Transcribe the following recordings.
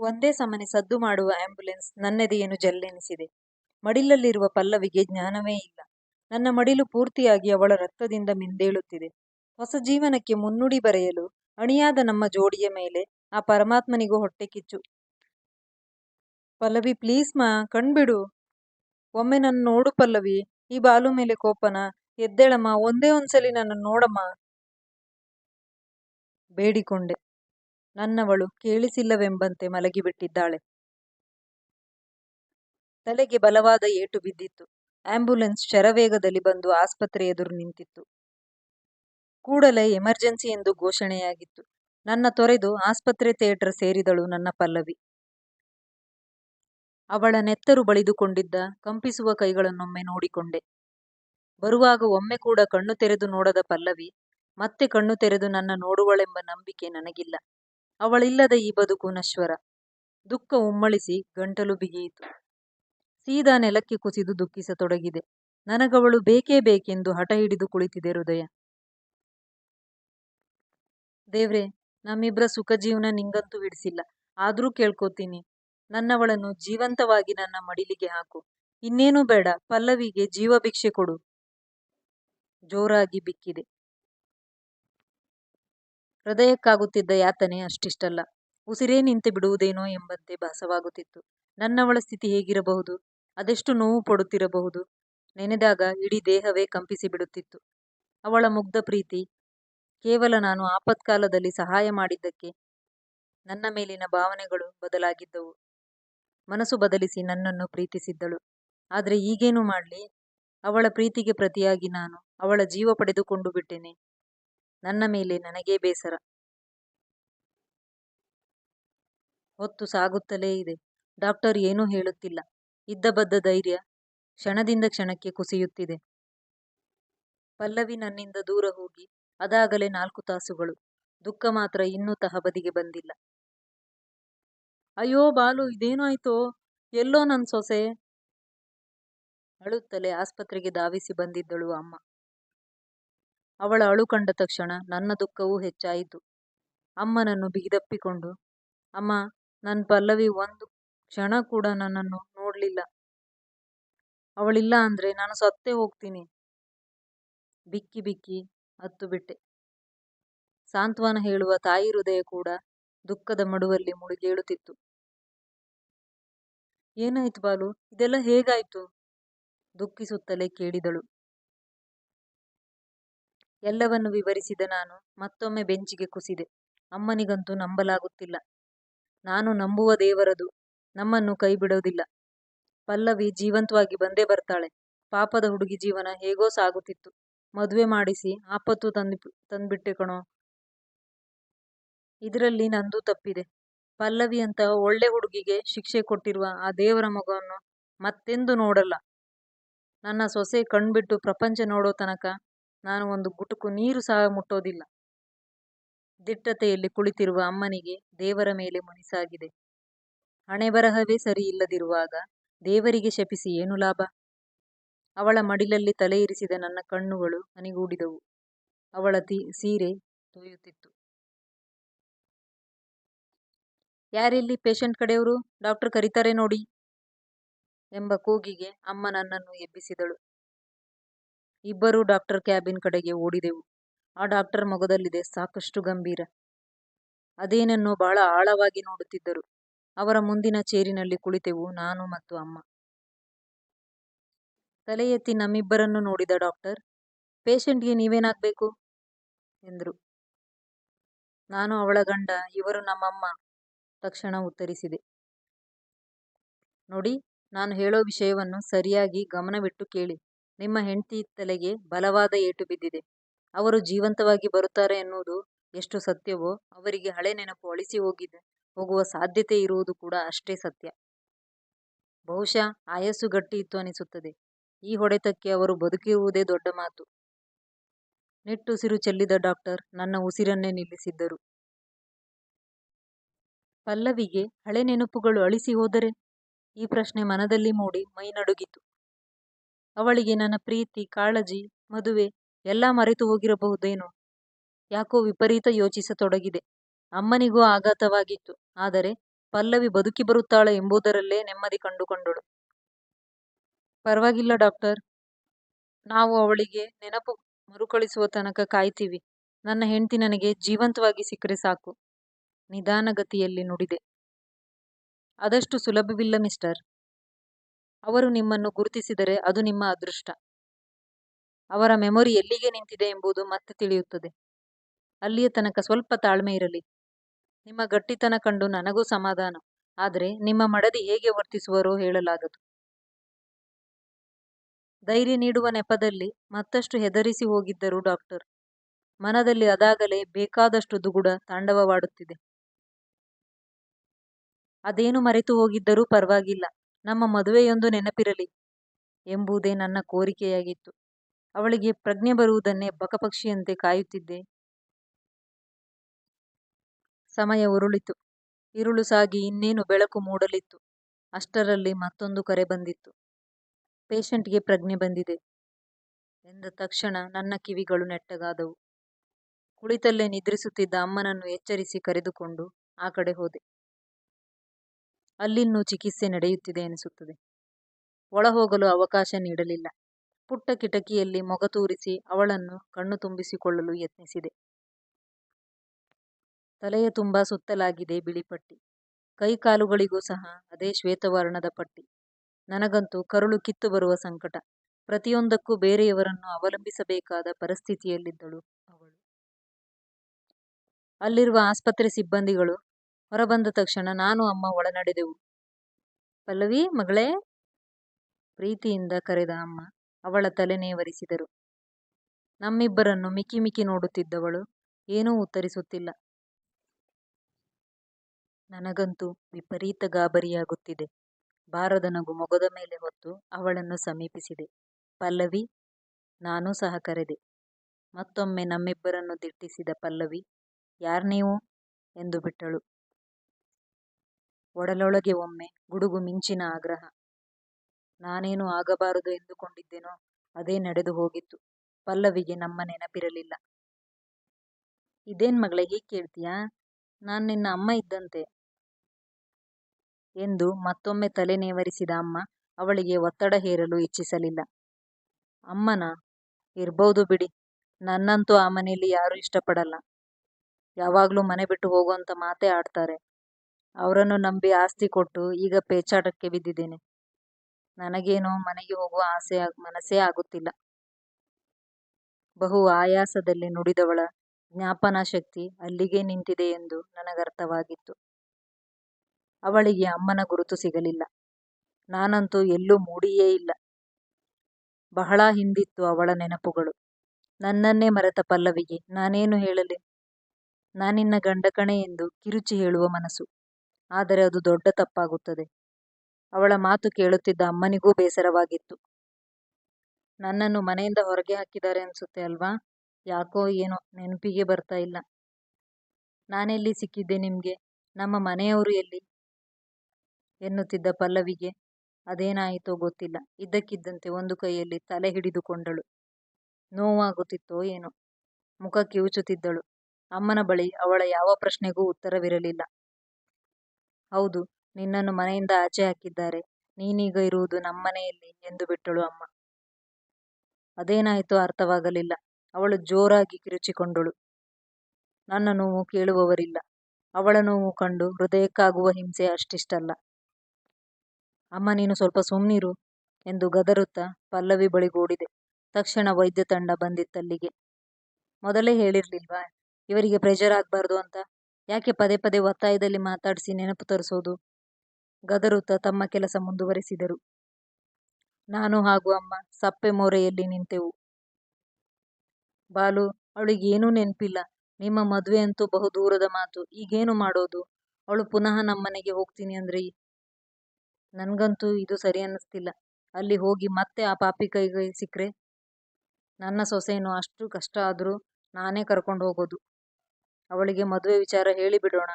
ಒಂದೇ ಸಮನೆ ಸದ್ದು ಮಾಡುವ ಆಂಬ್ಯುಲೆನ್ಸ್ ನನ್ನೆದೆಯನ್ನು ಜಲ್ಲೆನಿಸಿದೆ. ಮಡಿಲಲ್ಲಿರುವ ಪಲ್ಲವಿಗೆ ಜ್ಞಾನವೇ ಇಲ್ಲ. ನನ್ನ ಮಡಿಲು ಪೂರ್ತಿಯಾಗಿ ಅವಳ ರಕ್ತದಿಂದ ಮಿಂದೇಳುತ್ತಿದೆ. ಹೊಸ ಜೀವನಕ್ಕೆ ಮುನ್ನುಡಿ ಬರೆಯಲು ಅಣಿಯಾದ ನಮ್ಮ ಜೋಡಿಯ ಮೇಲೆ ಆ ಪರಮಾತ್ಮನಿಗೂ ಹೊಟ್ಟೆ ಕಿಚ್ಚು ಪಲ್ಲವಿ ಪ್ಲೀಸ್ ಮಾ, ಕಣ್ಬಿಡು. ಒಮ್ಮೆ ನನ್ನ ನೋಡು ಪಲ್ಲವಿ. ಈ ಬಾಲು ಮೇಲೆ ಕೋಪನ ಎದ್ದೇಳಮ್ಮ ಒಂದೇ ಒಂದ್ಸಲಿ ನನ್ನನ್ನು ನೋಡಮ್ಮ. ಬೇಡಿಕೊಂಡೆ. ನನ್ನವಳು ಕೇಳಿಸಿಲ್ಲವೆಂಬಂತೆ ಮಲಗಿಬಿಟ್ಟಿದ್ದಾಳೆ. ತಲೆಗೆ ಬಲವಾದ ಏಟು ಬಿದ್ದಿತ್ತು. ಆಂಬ್ಯುಲೆನ್ಸ್ ಶರವೇಗದಲ್ಲಿ ಬಂದು ಆಸ್ಪತ್ರೆ ಎದುರು ನಿಂತಿತ್ತು. ಕೂಡಲೇ ಎಮರ್ಜೆನ್ಸಿ ಎಂದು ಘೋಷಣೆಯಾಗಿತ್ತು. ನನ್ನ ತೊರೆದು ಆಸ್ಪತ್ರೆ ಥಿಯೇಟರ್ ಸೇರಿದಳು ನನ್ನ ಪಲ್ಲವಿ. ಅವಳ ನೆತ್ತರು ಬಳಿದುಕೊಂಡಿದ್ದ ಕಂಪಿಸುವ ಕೈಗಳನ್ನೊಮ್ಮೆ ನೋಡಿಕೊಂಡೆ. ಬರುವಾಗ ಒಮ್ಮೆ ಕೂಡ ಕಣ್ಣು ತೆರೆದು ನೋಡದ ಪಲ್ಲವಿ, ಮತ್ತೆ ಕಣ್ಣು ತೆರೆದು ನನ್ನ ನೋಡುವಳೆಂಬ ನಂಬಿಕೆ ನನಗಿಲ್ಲ. ಅವಳಿಲ್ಲದ ಈ ಬದುಕು ನಶ್ವರ. ದುಃಖ ಉಮ್ಮಳಿಸಿ ಗಂಟಲು ಬಿಗಿಯಿತು. ಸೀದಾ ನೆಲಕ್ಕೆ ಕುಸಿದು ದುಃಖಿಸತೊಡಗಿದೆ. ನನಗವಳು ಬೇಕೇ ಬೇಕೆಂದು ಹಠ ಹಿಡಿದು ಕುಳಿತಿದೆ ಹೃದಯ. ದೇವ್ರೆ ನಮ್ಮಿಬ್ಬರ ಸುಖ ಜೀವನ ನಿಂಗಂತೂ ಬಿಡಿಸಿಲ್ಲ ಆದ್ರೂ ಕೇಳ್ಕೋತೀನಿ. ನನ್ನವಳನ್ನು ಜೀವಂತವಾಗಿ ನನ್ನ ಮಡಿಲಿಗೆ ಹಾಕು. ಇನ್ನೇನು ಬೇಡ ಪಲ್ಲವಿಗೆ ಜೀವ ಭಿಕ್ಷೆ ಕೊಡು. ಜೋರಾಗಿ ಬಿಕ್ಕಿದೆ. ಹೃದಯಕ್ಕಾಗುತ್ತಿದ್ದ ಯಾತನೆ ಅಷ್ಟಿಷ್ಟಲ್ಲ. ಉಸಿರೇ ನಿಂತು ಬಿಡುವುದೇನೋ ಎಂಬಂತೆ ಭಾಸವಾಗುತ್ತಿತ್ತು. ನನ್ನವಳ ಸ್ಥಿತಿ ಹೇಗಿರಬಹುದು? ಅದೆಷ್ಟು ನೋವು ಪಡುತ್ತಿರಬಹುದು? ನೆನೆದಾಗ ಇಡೀ ದೇಹವೇ ಕಂಪಿಸಿ ಬಿಡುತ್ತಿತ್ತು ಅವಳ ಮುಗ್ಧ ಪ್ರೀತಿ. ಕೇವಲ ನಾನು ಆಪತ್ಕಾಲದಲ್ಲಿ ಸಹಾಯ ಮಾಡಿದ್ದಕ್ಕೆ ನನ್ನ ಮೇಲಿನ ಭಾವನೆಗಳು ಬದಲಾಗಿದ್ದವು. ಮನಸ್ಸು ಬದಲಿಸಿ ನನ್ನನ್ನು ಪ್ರೀತಿಸಿದ್ದಳು. ಆದರೆ ಈಗೇನು ಮಾಡಲಿ ಅವಳ ಪ್ರೀತಿಗೆ ಪ್ರತಿಯಾಗಿ ನಾನು ಅವಳ ಜೀವ ಪಡೆದುಕೊಂಡು ಬಿಟ್ಟೆನೆ. ನನ್ನ ಮೇಲೆ ನನಗೇ ಬೇಸರ. ಹೊತ್ತು ಸಾಗುತ್ತಲೇ ಇದೆ. ಡಾಕ್ಟರ್ ಏನೂ ಹೇಳುತ್ತಿಲ್ಲ. ಇದ್ದ ಬದ್ದ ಧೈರ್ಯ ಕ್ಷಣದಿಂದ ಕ್ಷಣಕ್ಕೆ ಕುಸಿಯುತ್ತಿದೆ. ಪಲ್ಲವಿ ನನ್ನಿಂದ ದೂರ ಹೋಗಿ ಅದಾಗಲೇ ನಾಲ್ಕು ತಾಸುಗಳು. ದುಃಖ ಮಾತ್ರ ಇನ್ನೂ ತಹಬದಿಗೆ ಬಂದಿಲ್ಲ. ಅಯ್ಯೋ ಬಾಲು ಇದೇನೋ ಆಯ್ತೋ? ಎಲ್ಲೋ ನನ್ ಸೊಸೆ? ಅಳುತ್ತಲೇ ಆಸ್ಪತ್ರೆಗೆ ಧಾವಿಸಿ ಬಂದಿದ್ದಳು ಅಮ್ಮ. ಅವಳ ಅಳು ಕಂಡ ತಕ್ಷಣ ನನ್ನ ದುಃಖವೂ ಹೆಚ್ಚಾಯಿತು. ಅಮ್ಮನನ್ನು ಬಿಗಿದಪ್ಪಿಕೊಂಡು, ಅಮ್ಮ ನನ್ನ ಪಲ್ಲವಿ ಒಂದು ಕ್ಷಣ ಕೂಡ ನನ್ನನ್ನು ನೋಡಲಿಲ್ಲ ಅವಳಿಲ್ಲ ಅಂದ್ರೆ ನಾನು ಸತ್ತೇ ಹೋಗ್ತೀನಿ. ಬಿಕ್ಕಿ ಬಿಕ್ಕಿ ಅತ್ತುಬಿಟ್ಟೆ. ಸಾಂತ್ವನ ಹೇಳುವ ತಾಯಿ ಹೃದಯ ಕೂಡ ದುಃಖದ ಮಡುವಲ್ಲಿ ಮುಳುಗೇಳುತ್ತಿತ್ತು. ಏನಾಯ್ತು ಬಾಲು? ಇದೆಲ್ಲ ಹೇಗಾಯ್ತು? ದುಃಖಿಸುತ್ತಲೇ ಕೇಳಿದಳು. ಎಲ್ಲವನ್ನೂ ವಿವರಿಸಿದ ನಾನು ಮತ್ತೊಮ್ಮೆ ಬೆಂಚಿಗೆ ಕುಸಿದೆ. ಅಮ್ಮನಿಗಂತೂ ನಂಬಲಾಗುತ್ತಿಲ್ಲ. ನಾನು ನಂಬುವ ದೇವರದು ನಮ್ಮನ್ನು ಕೈಬಿಡೋದಿಲ್ಲ. ಪಲ್ಲವಿ ಜೀವಂತವಾಗಿ ಬಂದೇ ಬರ್ತಾಳೆ. ಪಾಪದ ಹುಡುಗಿ ಜೀವನ ಹೇಗೋ ಸಾಗುತ್ತಿತ್ತು. ಮದುವೆ ಮಾಡಿಸಿ ಆಪತ್ತು ತಂದ್ಬಿಟ್ಟೆ ಕಣೋ. ಇದರಲ್ಲಿ ನಂದೂ ತಪ್ಪಿದೆ. ಪಲ್ಲವಿ ಅಂತ ಒಳ್ಳೆ ಹುಡುಗಿಗೆ ಶಿಕ್ಷೆ ಕೊಟ್ಟಿರುವ ಆ ದೇವರ ಮಗವನ್ನು ಮತ್ತೆಂದು ನೋಡಲ್ಲ. ನನ್ನ ಸೊಸೆ ಕಣ್ಬಿಟ್ಟು ಪ್ರಪಂಚ ನೋಡೋ ತನಕ ನಾನು ಒಂದು ಗುಟುಕು ನೀರು ಸಹ ಮುಟ್ಟೋದಿಲ್ಲ. ದಿಟ್ಟತೆಯಲ್ಲಿ ಕುಳಿತಿರುವ ಅಮ್ಮನಿಗೆ ದೇವರ ಮೇಲೆ ಮುನಿಸಾಗಿದೆ. ಹಣೆಬರಹವೇ ಸರಿಯಿಲ್ಲದಿರುವಾಗ ದೇವರಿಗೆ ಶಪಿಸಿ ಏನು ಲಾಭ? ಅವಳ ಮಡಿಲಲ್ಲಿ ತಲೆ ಇರಿಸಿದ ನನ್ನ ಕಣ್ಣುಗಳು ಹನಿಗೂಡಿದವು. ಅವಳ ಸೀರೆ ತೊಯ್ಯುತ್ತಿತ್ತು. ಯಾರಿಲ್ಲಿ ಪೇಷಂಟ್ ಕಡೆಯವರು ಡಾಕ್ಟರ್ ಕರೀತಾರೆ ನೋಡಿ. ಎಂಬ ಕೂಗಿಗೆ ಅಮ್ಮ ನನ್ನನ್ನು ಎಬ್ಬಿಸಿದಳು. ಇಬ್ಬರೂ ಡಾಕ್ಟರ್ ಕ್ಯಾಬಿನ್ ಕಡೆಗೆ ಓಡಿದೆವು. ಆ ಡಾಕ್ಟರ್ ಮೊಗದಲ್ಲಿದೆ, ಸಾಕಷ್ಟು ಗಂಭೀರ. ಅದೇನನ್ನೋ ಬಹಳ ಆಳವಾಗಿ ನೋಡುತ್ತಿದ್ದರು. ಅವರ ಮುಂದಿನ ಚೇರಿನಲ್ಲಿ ಕುಳಿತೆವು, ನಾನು ಮತ್ತು ಅಮ್ಮ. ತಲೆ ಎತ್ತಿ ನಮ್ಮಿಬ್ಬರನ್ನು ನೋಡಿದ ಡಾಕ್ಟರ್, ಪೇಷಂಟ್ಗೆ ನೀವೇನಾಗಬೇಕು ಎಂದರು. ನಾನು ಅವಳ ಗಂಡ, ಇವರು ನಮ್ಮಮ್ಮ, ತಕ್ಷಣ ಉತ್ತರಿಸಿದೆ. ನೋಡಿ, ನಾನು ಹೇಳೋ ವಿಷಯವನ್ನು ಸರಿಯಾಗಿ ಗಮನವಿಟ್ಟು ಕೇಳಿ. ನಿಮ್ಮ ಹೆಂಡ್ತಿ ತಲೆಗೆ ಬಲವಾದ ಏಟು ಬಿದ್ದಿದೆ. ಅವರು ಜೀವಂತವಾಗಿ ಬರುತ್ತಾರೆ ಎನ್ನುವುದು ಎಷ್ಟು ಸತ್ಯವೋ ಅವರಿಗೆ ಹಳೆ ನೆನಪು ಅಳಿಸಿ ಹೋಗುವ ಸಾಧ್ಯತೆ ಇರುವುದು ಕೂಡ ಅಷ್ಟೇ ಸತ್ಯ. ಬಹುಶಃ ಆಯಸ್ಸು ಗಟ್ಟಿ ಇತ್ತು ಅನಿಸುತ್ತದೆ. ಈ ಹೊಡೆತಕ್ಕೆ ಅವರು ಬದುಕಿರುವುದೇ ದೊಡ್ಡ ಮಾತು. ನಿಟ್ಟುಸಿರು ಚೆಲ್ಲಿದ ಡಾಕ್ಟರ್ ನನ್ನ ಉಸಿರನ್ನೇ ನಿಲ್ಲಿಸಿದ್ದರು. ಪಲ್ಲವಿಗೆ ಹಳೆ ನೆನಪುಗಳು ಅಳಿಸಿ ಹೋದರೆ? ಈ ಪ್ರಶ್ನೆ ಮನದಲ್ಲಿ ಮೂಡಿ ಮೈ ನಡುಗಿತು. ಅವಳಿಗೆ ನನ್ನ ಪ್ರೀತಿ, ಕಾಳಜಿ, ಮದುವೆ ಎಲ್ಲ ಮರೆತು ಹೋಗಿರಬಹುದೇನೋ? ಯಾಕೋ ವಿಪರೀತ ಯೋಚಿಸತೊಡಗಿದೆ. ಅಮ್ಮನಿಗೂ ಆಘಾತವಾಗಿತ್ತು. ಆದರೆ ಪಲ್ಲವಿ ಬದುಕಿ ಬರುತ್ತಾಳೆ ಎಂಬುದರಲ್ಲೇ ನೆಮ್ಮದಿ ಕಂಡುಕೊಂಡಳು. ಪರವಾಗಿಲ್ಲ ಡಾಕ್ಟರ್. ನಾವು ಅವಳಿಗೆ ನೆನಪು ಮರುಕಳಿಸುವ ತನಕ ಕಾಯ್ತೀವಿ. ನನ್ನ ಹೆಂಡತಿ ನನಗೆ ಜೀವಂತವಾಗಿ ಸಿಕ್ಕರೆ ಸಾಕು ನಿಧಾನಗತಿಯಲ್ಲಿ ನುಡಿದೆ. ಅದಷ್ಟು ಸುಲಭವಿಲ್ಲ ಮಿಸ್ಟರ್. ಅವರು ನಿಮ್ಮನ್ನು ಗುರುತಿಸಿದರೆ ಅದು ನಿಮ್ಮ ಅದೃಷ್ಟ. ಅವರ ಮೆಮೊರಿ ಎಲ್ಲಿಗೆ ನಿಂತಿದೆ ಎಂಬುದು ಮತ್ತೆ ತಿಳಿಯುತ್ತದೆ. ಅಲ್ಲಿಯ ತನಕ ಸ್ವಲ್ಪ ತಾಳ್ಮೆ ಇರಲಿ. ನಿಮ್ಮ ಗಟ್ಟಿತನ ಕಂಡು ನನಗೂ ಸಮಾಧಾನ. ಆದರೆ ನಿಮ್ಮ ಮಡದಿ ಹೇಗೆ ವರ್ತಿಸುವರೋ ಹೇಳಲಾಗದು. ಧೈರ್ಯ ನೀಡುವ ನೆಪದಲ್ಲಿ ಮತ್ತಷ್ಟು ಹೆದರಿಸಿ ಹೋಗಿದ್ದರು ಡಾಕ್ಟರ್. ಮನದಲ್ಲಿ ಅದಾಗಲೇ ಬೇಕಾದಷ್ಟು ದುಗುಡ ತಾಂಡವವಾಡುತ್ತಿದೆ. ಅದೇನು ಮರೆತು ಹೋಗಿದ್ದರೂ ಪರವಾಗಿಲ್ಲ. ನಮ್ಮ ಮದುವೆಯೊಂದು ನೆನಪಿರಲಿ ಎಂಬುದೇ ನನ್ನ ಕೋರಿಕೆಯಾಗಿತ್ತು. ಅವಳಿಗೆ ಪ್ರಜ್ಞೆ ಬರುವುದನ್ನೇ ಬಕಪಕ್ಷಿಯಂತೆ ಕಾಯುತ್ತಿದ್ದೆ. ಸಮಯ ಉರುಳಿತು. ಇರುಳು ಸಾಗಿ ಇನ್ನೇನು ಬೆಳಕು ಮೂಡಲಿತ್ತು. ಅಷ್ಟರಲ್ಲಿ ಮತ್ತೊಂದು ಕರೆ ಬಂದಿತ್ತು. ಪೇಷಂಟ್ಗೆ ಪ್ರಜ್ಞೆ ಬಂದಿದೆ ಎಂದ ತಕ್ಷಣ ನನ್ನ ಕಿವಿಗಳು ನೆಟ್ಟಗಾದವು. ಕುಳಿತಲ್ಲೇ ನಿದ್ರಿಸುತ್ತಿದ್ದ ಅಮ್ಮನನ್ನು ಎಚ್ಚರಿಸಿ ಕರೆದುಕೊಂಡು ಆ ಕಡೆ ಹೋದೆ. ಅಲ್ಲಿನ್ನೂ ಚಿಕಿತ್ಸೆ ನಡೆಯುತ್ತಿದೆ ಎನಿಸುತ್ತದೆ. ಒಳಹೋಗಲು ಅವಕಾಶ ನೀಡಲಿಲ್ಲ. ಪುಟ್ಟ ಕಿಟಕಿಯಲ್ಲಿ ಮೊಗ ತೂರಿಸಿ ಅವಳನ್ನು ಕಣ್ಣು ತುಂಬಿಸಿಕೊಳ್ಳಲು ಯತ್ನಿಸಿದೆ. ತಲೆಯ ತುಂಬ ಸುತ್ತಲಾಗಿದೆ ಬಿಳಿ ಪಟ್ಟಿ. ಕೈ ಕಾಲುಗಳಿಗೂ ಸಹ ಅದೇ ಶ್ವೇತವರ್ಣದ ಪಟ್ಟಿ. ನನಗಂತೂ ಕರುಳು ಕಿತ್ತು ಬರುವ ಸಂಕಟ. ಪ್ರತಿಯೊಂದಕ್ಕೂ ಬೇರೆಯವರನ್ನು ಅವಲಂಬಿಸಬೇಕಾದ ಪರಿಸ್ಥಿತಿಯಲ್ಲಿದ್ದಳು ಅವಳು. ಅಲ್ಲಿರುವ ಆಸ್ಪತ್ರೆ ಸಿಬ್ಬಂದಿಗಳು ಹೊರಬಂದ ತಕ್ಷಣ ನಾನು, ಅಮ್ಮ ಒಳನಡೆದೆವು ಪಲ್ಲವಿ, ಮಗಳೇ ಪ್ರೀತಿಯಿಂದ ಕರೆದ ಅಮ್ಮ, ಅವಳ ತಲೆ ನೇವರಿಸಿದರು. ನಮ್ಮಿಬ್ಬರನ್ನು ಮಿಕ್ಕಿ ಮಿಕ್ಕಿ ನೋಡುತ್ತಿದ್ದವಳು ಏನೂ ಉತ್ತರಿಸುತ್ತಿಲ್ಲ. ನನಗಂತೂ ವಿಪರೀತ ಗಾಬರಿಯಾಗುತ್ತಿದೆ. ಬಾರದ ನಗು ಮೊಗದ ಮೇಲೆ ಹೊತ್ತು ಅವಳನ್ನು ಸಮೀಪಿಸಿದೆ. ಪಲ್ಲವಿ, ನಾನೂ ಸಹ ಕರೆದೆ. ಮತ್ತೊಮ್ಮೆ ನಮ್ಮಿಬ್ಬರನ್ನು ದಿಟ್ಟಿಸಿದ ಪಲ್ಲವಿ ಯಾರ್ನೀವು ಎಂದು ಬಿಟ್ಟಳು. ಒಡಲೊಳಗೆ ಒಮ್ಮೆ ಗುಡುಗು ಮಿಂಚಿನ ಆಗ್ರಹ. ನಾನೇನು ಆಗಬಾರದು ಎಂದುಕೊಂಡಿದ್ದೇನೋ ಅದೇ ನಡೆದು ಹೋಗಿತ್ತು. ಪಲ್ಲವಿಗೆ ನಮ್ಮ ನೆನಪಿರಲಿಲ್ಲ. ಇದೇನ್ ಮಗಳೇ, ಹೀಗ್ ಕೇಳ್ತೀಯಾ? ನಾನ್ ನಿನ್ನ ಅಮ್ಮ ಇದ್ದಂತೆ. ಎಂದು ಮತ್ತೊಮ್ಮೆ ತಲೆ ನೇವರಿಸಿದ ಅಮ್ಮ ಅವಳಿಗೆ ಒತ್ತಡ ಹೇರಲು ಇಚ್ಛಿಸಲಿಲ್ಲ. ಅಮ್ಮನ ಇರ್ಬಹುದು ಬಿಡಿ. ನನ್ನಂತೂ ಆ ಮನೆಯಲ್ಲಿ ಯಾರೂ ಇಷ್ಟಪಡಲ್ಲ. ಯಾವಾಗ್ಲೂ ಮನೆ ಬಿಟ್ಟು ಹೋಗೋಂತ ಮಾತೇ ಆಡ್ತಾರೆ. ಅವ್ರನ್ನು ನಂಬಿ ಆಸ್ತಿ ಕೊಟ್ಟು ಈಗ ಪೇಚಾಟಕ್ಕೆ ಬಿದ್ದಿದ್ದೇನೆ. ನನಗೇನೋ ಮನೆಗೆ ಹೋಗುವ ಆಸೆ ಮನಸ್ಸೇ ಆಗುತ್ತಿಲ್ಲ. ಬಹು ಆಯಾಸದಲ್ಲಿ ನುಡಿದವಳ ಜ್ಞಾಪನಶಕ್ತಿ ಅಲ್ಲಿಗೇ ನಿಂತಿದೆ ಎಂದು ನನಗರ್ಥವಾಗಿತ್ತು. ಅವಳಿಗೆ ಅಮ್ಮನ ಗುರುತು ಸಿಗಲಿಲ್ಲ. ನಾನಂತೂ ಎಲ್ಲೂ ಮೂಡಿಯೇ ಇಲ್ಲ. ಬಹಳ ಹಿಂದಿತ್ತು ಅವಳ ನೆನಪುಗಳು. ನನ್ನನ್ನೇ ಮರೆತ ಪಲ್ಲವಿಗೆ ನಾನೇನು ಹೇಳಲಿ? ನಾನಿನ್ನ ಗಂಡ ಕಣೇ ಎಂದು ಕಿರುಚಿ ಹೇಳುವ ಮನಸ್ಸು. ಆದರೆ ಅದು ದೊಡ್ಡ ತಪ್ಪಾಗುತ್ತದೆ. ಅವಳ ಮಾತು ಕೇಳುತ್ತಿದ್ದ ಅಮ್ಮನಿಗೂ ಬೇಸರವಾಗಿತ್ತು. ನನ್ನನ್ನು ಮನೆಯಿಂದ ಹೊರಗೆ ಹಾಕಿದ್ದಾರೆ ಅನ್ಸುತ್ತೆ ಅಲ್ವಾ? ಯಾಕೋ ಏನೋ ನೆನಪಿಗೆ ಬರ್ತಾ ಇಲ್ಲ. ನಾನೆಲ್ಲಿ ಸಿಕ್ಕಿದ್ದೆ ನಿಮಗೆ ನಮ್ಮ ಮನೆಯವರು ಎಲ್ಲಿ? ಎನ್ನುತ್ತಿದ್ದ ಪಲ್ಲವಿಗೆ ಅದೇನಾಯಿತೋ ಗೊತ್ತಿಲ್ಲ. ಇದ್ದಕ್ಕಿದ್ದಂತೆ ಒಂದು ಕೈಯಲ್ಲಿ ತಲೆ ಹಿಡಿದುಕೊಂಡಳು. ನೋವಾಗುತ್ತಿತ್ತೋ ಏನೋ. ಮುಖ ಕಿವುಚುತ್ತಿದ್ದಳು. ಅಮ್ಮನ ಬಳಿ ಅವಳ ಯಾವ ಪ್ರಶ್ನೆಗೂ ಉತ್ತರವಿರಲಿಲ್ಲ. ಹೌದು, ನಿನ್ನನ್ನು ಮನೆಯಿಂದ ಆಚೆ ಹಾಕಿದ್ದಾರೆ. ನೀನೀಗ ಇರುವುದು ನಮ್ಮನೆಯಲ್ಲಿ ಎಂದು ಬಿಟ್ಟಳು ಅಮ್ಮ. ಅದೇನಾಯಿತೋ ಅರ್ಥವಾಗಲಿಲ್ಲ. ಅವಳು ಜೋರಾಗಿ ಕಿರುಚಿಕೊಂಡಳು. ನನ್ನ ನೋವು ಕೇಳುವವರಿಲ್ಲ. ಅವಳ ನೋವು ಕಂಡು ಹೃದಯಕ್ಕಾಗುವ ಹಿಂಸೆ ಅಷ್ಟಿಷ್ಟಲ್ಲ. ಅಮ್ಮ, ನೀನು ಸ್ವಲ್ಪ ಸುಮ್ನಿರು ಎಂದು ಗದರುತ್ತಾ ಪಲ್ಲವಿ ಬಳಿಗೋಡಿದೆ. ತಕ್ಷಣ ವೈದ್ಯ ತಂಡ ಬಂದಿತ್ತಲ್ಲಿಗೆ. ಮೊದಲೇ ಹೇಳಿರ್ಲಿಲ್ವಾ, ಇವರಿಗೆ ಪ್ರೆಷರ್ ಆಗ್ಬಾರ್ದು ಅಂತ? ಯಾಕೆ ಪದೇ ಪದೇ ಒತ್ತಾಯದಲ್ಲಿ ಮಾತಾಡಿಸಿ ನೆನಪು ತರಿಸೋದು? ಗದರುತ್ತಾ ತಮ್ಮ ಕೆಲಸ ಮುಂದುವರೆಸಿದರು. ನಾನು ಹಾಗೂ ಅಮ್ಮ ಸಪ್ಪೆ ಮೋರೆಯಲ್ಲಿ ನಿಂತೆವು. ಬಾಲು ಅವಳಿಗೇನೂ ನೆನಪಿಲ್ಲ ನಿಮ್ಮ ಮದುವೆ ಅಂತೂ ಬಹು ದೂರದ ಮಾತು. ಈಗೇನು ಮಾಡೋದು? ಅವಳು ಪುನಃ ನಮ್ಮನೆಗೆ ಹೋಗ್ತೀನಿ ಅಂದ್ರೆ? ನನಗಂತೂ ಇದು ಸರಿ ಅನ್ನಿಸ್ತಿಲ್ಲ. ಅಲ್ಲಿ ಹೋಗಿ ಮತ್ತೆ ಆ ಪಾಪಿ ಕೈಗೆ ಸಿಕ್ರೆ? ನನ್ನ ಸೊಸೆಯನ್ನು ಅಷ್ಟು ಕಷ್ಟ ಆದರೂ ನಾನೇ ಕರ್ಕೊಂಡು ಹೋಗೋದು. ಅವಳಿಗೆ ಮದುವೆ ವಿಚಾರ ಹೇಳಿಬಿಡೋಣ.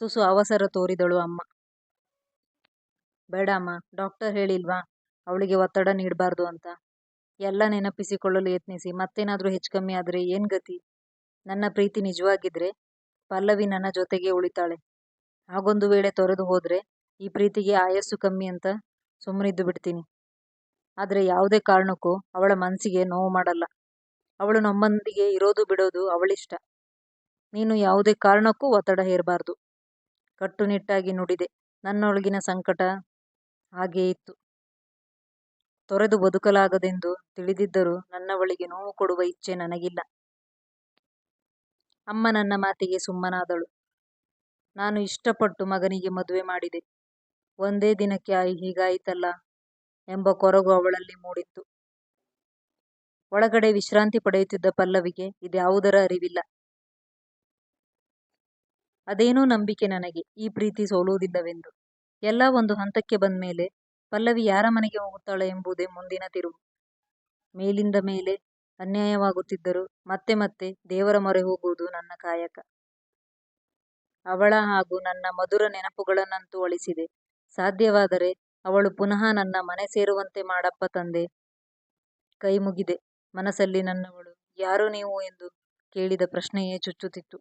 ತುಸು ಅವಸರ ತೋರಿದಳು ಅಮ್ಮ. ಬೇಡ ಅಮ್ಮ. ಡಾಕ್ಟರ್ ಹೇಳಿಲ್ವಾ ಅವಳಿಗೆ ಒತ್ತಡ ನೀಡಬಾರ್ದು ಅಂತ? ಎಲ್ಲ ನೆನಪಿಸಿಕೊಳ್ಳಲು ಯತ್ನಿಸಿ ಹೆಚ್ಚು ಕಮ್ಮಿ ಆದ್ರೆ ಏನು ಗತಿ? ನನ್ನ ಪ್ರೀತಿ ನಿಜವಾಗಿದ್ರೆ ಪಲ್ಲವಿ ನನ್ನ ಜೊತೆಗೆ ಉಳಿತಾಳೆ. ಹಾಗೊಂದು ವೇಳೆ ತೊರೆದು ಹೋದರೆ ಈ ಪ್ರೀತಿಗೆ ಆಯಸ್ಸು ಕಮ್ಮಿ ಅಂತ ಸುಮ್ಮನಿದ್ದು ಬಿಡ್ತೀನಿ. ಆದ್ರೆ ಯಾವುದೇ ಕಾರಣಕ್ಕೂ ಅವಳ ಮನಸ್ಸಿಗೆ ನೋವು ಮಾಡಲ್ಲ. ಅವಳು ನಮ್ಮೊಂದಿಗೆ ಇರೋದು ಬಿಡೋದು ಅವಳಿಷ್ಟ. ನೀನು ಯಾವುದೇ ಕಾರಣಕ್ಕೂ ಒತ್ತಡ ಹೇರಬಾರ್ದು ಕಟ್ಟುನಿಟ್ಟಾಗಿ ನುಡಿದೆ. ನನ್ನೊಳಗಿನ ಸಂಕಟ ಹಾಗೇ ಇತ್ತು. ತೊರೆದು ಬದುಕಲಾಗದೆಂದು ತಿಳಿದಿದ್ದರೂ ನನ್ನವಳಿಗೆ ನೋವು ಕೊಡುವ ಇಚ್ಛೆ ನನಗಿಲ್ಲ. ಅಮ್ಮ ನನ್ನ ಮಾತಿಗೆ ಸುಮ್ಮನಾದಳು. ನಾನು ಇಷ್ಟಪಟ್ಟು ಮಗನಿಗೆ ಮದುವೆ ಮಾಡಿದೆ. ಒಂದೇ ದಿನಕ್ಕೆ ಹೀಗಾಯಿತಲ್ಲ ಎಂಬ ಕೊರಗು ಅವಳಲ್ಲಿ ಮೂಡಿತ್ತು. ಒಳಗಡೆ ವಿಶ್ರಾಂತಿ ಪಡೆಯುತ್ತಿದ್ದ ಪಲ್ಲವಿಗೆ ಇದ್ಯಾವುದರ ಅರಿವಿಲ್ಲ. ಅದೇನೋ ನಂಬಿಕೆ ನನಗೆ, ಈ ಪ್ರೀತಿ ಸೋಲುವುದಿಲ್ಲವೆಂದು. ಎಲ್ಲ ಒಂದು ಹಂತಕ್ಕೆ ಬಂದ್ಮೇಲೆ ಪಲ್ಲವಿ ಯಾರ ಮನೆಗೆ ಹೋಗುತ್ತಾಳೆ ಎಂಬುದೇ ಮುಂದಿನ ತಿರುವು. ಮೇಲಿಂದ ಮೇಲೆ ಅನ್ಯಾಯವಾಗುತ್ತಿದ್ದರೂ ಮತ್ತೆ ಮತ್ತೆ ದೇವರ ಮೊರೆ ಹೋಗುವುದು ನನ್ನ ಕಾಯಕ. ಅವಳ ಹಾಗೂ ನನ್ನ ಮಧುರ ನೆನಪುಗಳನ್ನಂತೂ ಅಳಿಸಿದೆ. ಸಾಧ್ಯವಾದರೆ ಅವಳು ಪುನಃ ನನ್ನ ಮನೆ ಸೇರುವಂತೆ ಮಾಡಪ್ಪ ತಂದೆ. ಕೈ ಮುಗಿದೆ. ಮನಸ್ಸಲ್ಲಿ ನನ್ನವಳು, ಯಾರು ನೀವು ಎಂದು ಕೇಳಿದ ಪ್ರಶ್ನೆಯೇ ಚುಚ್ಚುತ್ತಿತ್ತು.